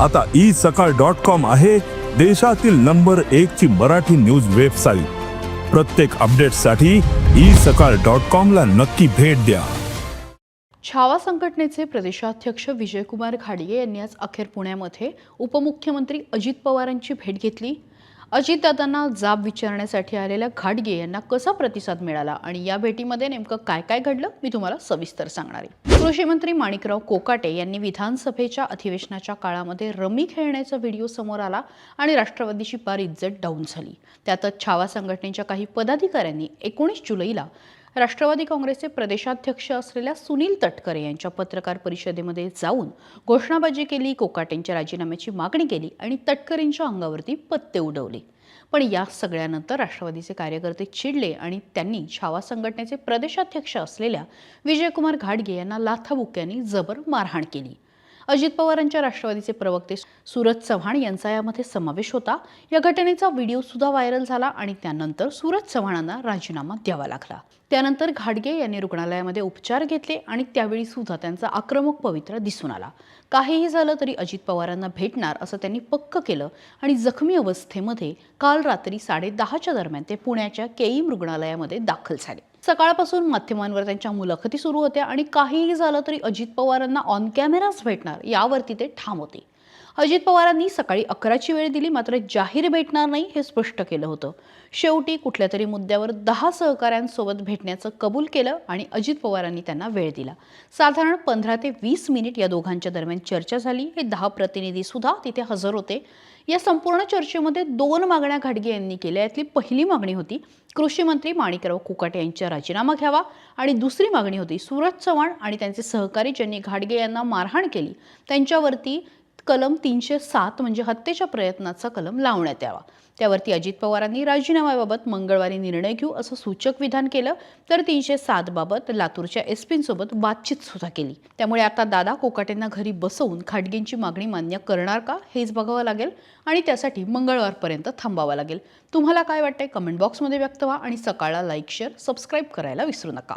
आता ई सकाळ dot com आहे देशातील नंबर एक ची मराठी न्यूज वेबसाईट प्रत्येक अपडेटसाठी ई सकाळ डॉट कॉम ला नक्की भेट द्या. छावा संघटनेचे प्रदेशाध्यक्ष विजयकुमार घाडगे यांनी आज अखेर पुण्यामध्ये उपमुख्यमंत्री अजित पवारांची भेट घेतली. अजितदादांना जाब विचारण्यासाठी आलेल्या घाटगे यांना कसा प्रतिसाद मिळाला आणि या भेटीमध्ये नेमकं काय काय घडलं मी तुम्हाला सविस्तर सांगणार आहे. कृषी मंत्री माणिकराव कोकाटे यांनी विधानसभेच्या अधिवेशनाच्या काळामध्ये रमी खेळण्याचा व्हिडिओ समोर आला आणि राष्ट्रवादीची पार इज्जत डाऊन झाली. त्यातच छावा संघटनेच्या काही पदाधिकाऱ्यांनी एकोणीस जुलैला राष्ट्रवादी काँग्रेसचे प्रदेशाध्यक्ष असलेल्या सुनील तटकरे यांच्या पत्रकार परिषदेमध्ये जाऊन घोषणाबाजी केली कोकाटेंच्या राजीनाम्याची मागणी केली आणि तटकरेंच्या अंगावरती पत्ते उडवले. पण या सगळ्यानंतर राष्ट्रवादीचे कार्यकर्ते चिडले आणि त्यांनी छावा संघटनेचे प्रदेशाध्यक्ष असलेल्या विजयकुमार घाडगे यांना लाथाबुक्यांनी जबर मारहाण केली. अजित पवारांच्या राष्ट्रवादीचे प्रवक्ते सूरज चव्हाण यांचा यामध्ये समावेश होता. या घटनेचा व्हिडिओ सुद्धा व्हायरल झाला आणि त्यानंतर सूरज चव्हाणांना राजीनामा द्यावा लागला. त्यानंतर घाडगे यांनी रुग्णालयामध्ये उपचार घेतले आणि त्यावेळी सुद्धा त्यांचा आक्रमक पवित्रा दिसून आला. काहीही झालं तरी अजित पवारांना भेटणार असं त्यांनी पक्क केलं आणि जखमी अवस्थेमध्ये काल रात्री साडे दहाच्या दरम्यान ते पुण्याच्या केईम रुग्णालयामध्ये दाखल झाले. सकाळपासून माध्यमांवर त्यांच्या मुलाखती सुरू होत्या आणि काहीही झालं तरी अजित पवारांना ऑन कॅमेराच भेटणार यावरती ते ठाम होते. अजित पवारांनी सकाळी अकराची वेळ दिली मात्र जाहीर भेटणार नाही हे स्पष्ट केलं होतं. शेवटी कुठल्या तरी मुद्द्यावर दहा सहकाऱ्यांसोबत भेटण्याचं कबूल केलं आणि अजित पवारांनी त्यांना वेळ दिला. साधारण पंधरा ते वीस मिनिट या दोघांच्या दरम्यान चर्चा झाली. हे दहा प्रतिनिधी सुद्धा तिथे हजर होते. या संपूर्ण चर्चेमध्ये दोन मागण्या घाडगे यांनी केल्या. यातली पहिली मागणी होती कृषी मंत्री माणिकराव कुकाटे यांचा राजीनामा घ्यावा आणि दुसरी मागणी होती सूरज चव्हाण आणि त्यांचे सहकारी ज्यांनी घाडगे यांना मारहाण केली त्यांच्यावरती कलम तीनशे सात म्हणजे हत्येच्या प्रयत्नाचा कलम लावण्यात यावा. त्यावरती अजित पवारांनी राजीनाम्याबाबत मंगळवारी निर्णय घेऊ असं सूचक विधान केलं तर तीनशे सात बाबत लातूरच्या एस पींसोबत बातचीत सुद्धा केली. त्यामुळे आता दादा कोकाटेंना घरी बसवून खाडगेंची मागणी मान्य करणार का हेच बघावं लागेल आणि त्यासाठी मंगळवारपर्यंत थांबावं लागेल. तुम्हाला काय वाटतंय? कमेंट बॉक्समध्ये व्यक्त व्हा आणि सकाळला लाईक शेअर सबस्क्राईब करायला विसरू नका.